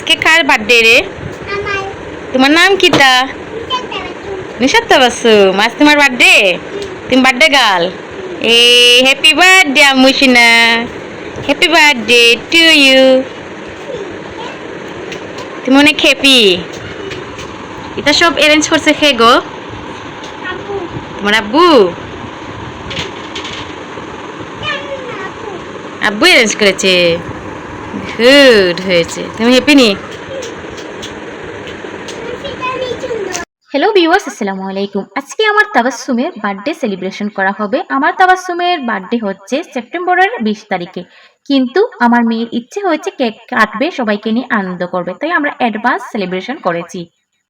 আজকে কার বার্থডে রে? তোমার নাম কি তা নিশাত্তা বাসু। আজ তোমার বার্থডে তুমি birthday girl A happy birthday Amushina happy birthday to you তুমি অনেক হ্যাপি এটা সব অ্যারেঞ্জ করছে খে গো? তোমার আব্বু? আব্বু। অ্যারেঞ্জ করেছে। গুড হয়েছে। তুমি নি? হ্যালো ভিউয়ার্স আসসালামু আলাইকুম। আজকে আমার তাবাসসুমের বার্থডে সেলিব্রেশন করা হবে। আমার তাবাসসুমের বার্থডে হচ্ছে সেপ্টেম্বরের বিশ তারিখে। কিন্তু আমার মেয়ের ইচ্ছে হয়েছে কেক কাটবে, সবাইকে নিয়ে আনন্দ করবে। তাই আমরা অ্যাডভান্স সেলিব্রেশন করেছি।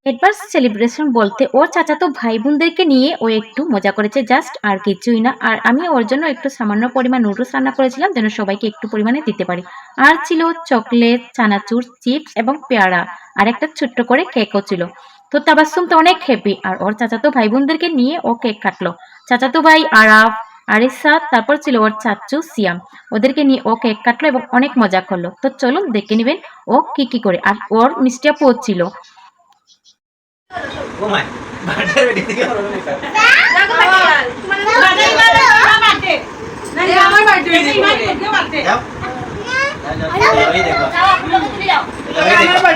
অ্যাডভান্স সেলিব্রেশন বলতে ওর চাচাতো ভাই বোনদেরকে নিয়ে ও একটু মজা করেছে জাস্ট আর কিছুই না। আর আমি ওর জন্য একটু সামান্য পরিমাণ নুডলস রান্না করেছিলাম যেন সবাইকে একটু পরিমাণে দিতে পারি। আর ছিল চকলেট চানাচুর চিপস এবং পেয়ারা আর একটা ছোট্ট করে কেকও ছিল। তো তাবাসসুম তো অনেক হ্যাপি আর ওর চাচাতো ভাই বোনদেরকে নিয়ে ও কেক কাটলো। চাচাতো ভাই আরাফ, আরিসা, তারপর ছিল ওর চাচু সিয়াম। ওদেরকে নিয়ে ও কেক কাটলো এবং অনেক মজা করল। তো চলুন দেখে নেবেন ও কি কি করে। আর ওর মিষ্টি আপু ছিল। ও মাই বার্থডে রেডি থেকে যাও যাও যাও এই দেখো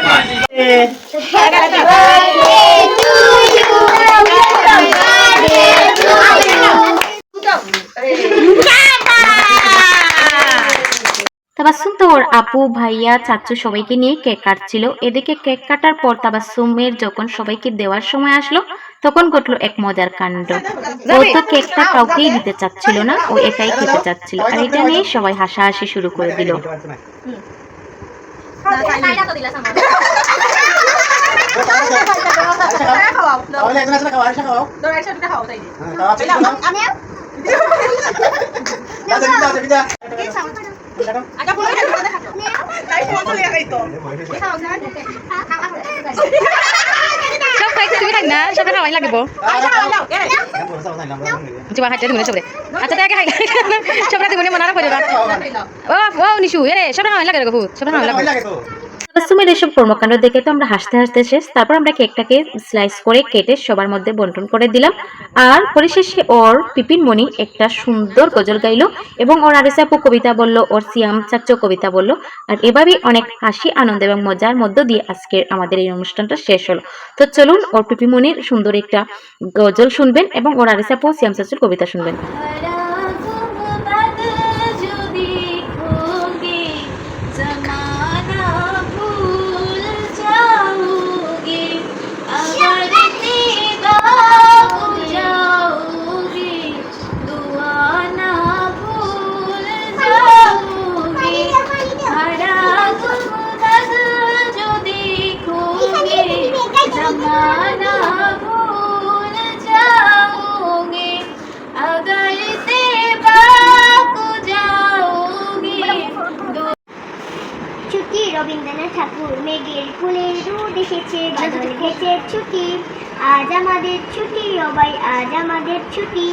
এই দেখো তাবাসসুম তো ওর আপু ভাইয়া চাচু সবাইকে নিয়ে কেক কাটছিল। এদিকে কেক কাটার পর তাবাসসুমের যখন সবাইকে দেওয়ার সময় আসলো তখন ঘটলো এক মজার কাণ্ড। ও তো কেকটা কাউকেই দিতে চাচ্ছিল না ও একাই খেতে চাচ্ছিল। আর এটা নিয়ে সবাই হাসাহাসি শুরু করে দিল। তাহলে খাওয়া? হ্যাঁ, আচ্ছা আচ্ছা সব খাইতে তুমি থাক না সব খাওয়াই লাগিব জুবা খাইতে তুমি সবরে আচ্ছা তাকে খাই সব রাতে মনে মনে রাখো ও সব খাওয়াই লাগে গো সব খাওয়াই লাগে তাবাসসুমের এসব কর্মকাণ্ড দেখে তো আমরা হাসতে হাসতে শেষ। তারপর আমরা কেকটাকে স্লাইস করে কেটে সবার মধ্যে বন্টন করে দিলাম। আর পরিশেষে ওর পিপিন মণি একটা সুন্দর গজল গাইলো এবং ওর আরেসা আপু কবিতা বলল, ওর সিয়াম চাচ্চ কবিতা বলল। আর এভাবেই অনেক হাসি, আনন্দ এবং মজার মধ্য দিয়ে আজকের আমাদের এই অনুষ্ঠানটা শেষ হলো। তো চলুন, ওর পিপিমণির সুন্দর একটা গজল শুনবেন এবং ওর আরেসা আপু সিয়াম চাচ্চুর কবিতা শুনবেন। রবীন্দ্রনাথ ঠাকুর, মেঘের ফুলের রোদ এসেছে, বাদল ছুটি। আজ আমাদের ছুটি, সবাই, আজ আমাদের ছুটি।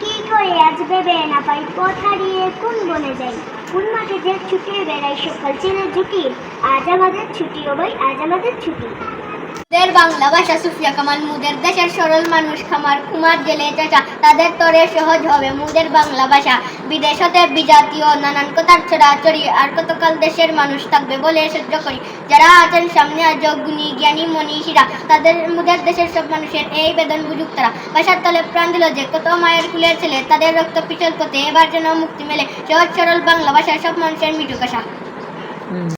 কি করে আজ ভেবে না পাই, পথ হারিয়ে কোন বনে যাই। কোন মাঠে যে ছুটে বেড়াই, সকাল চেনে জুটি আজ আমাদের ছুটি, সবাই, আজ আমাদের ছুটি। মুদের বাংলা ভাষা সুফিয়া কামাল, মুদের দেশের সরল মানুষ খামার, কুমার জেলে চাচা, তাদের তরে সহজ হবে মুদের বাংলা ভাষা। বিদেশ বিজাতীয় নানান কথার ছড়াছড়ি, আর কতকাল দেশের মানুষ থাকবে বলে সহ্য করি। যারা আছেন সামনে আজ গুণী জ্ঞানী, মনীষীরা, তাদের মুদের দেশের সব মানুষের এই বেদন বুঝুক তারা। ভাষার তলে প্রাণ দিল যে কত মায়ের কুলের ছেলে, তাদের রক্ত পিছল পথে এবার যেন মুক্তি মেলে। সহজ সরল বাংলা ভাষা সব মানুষের মিটুক আশা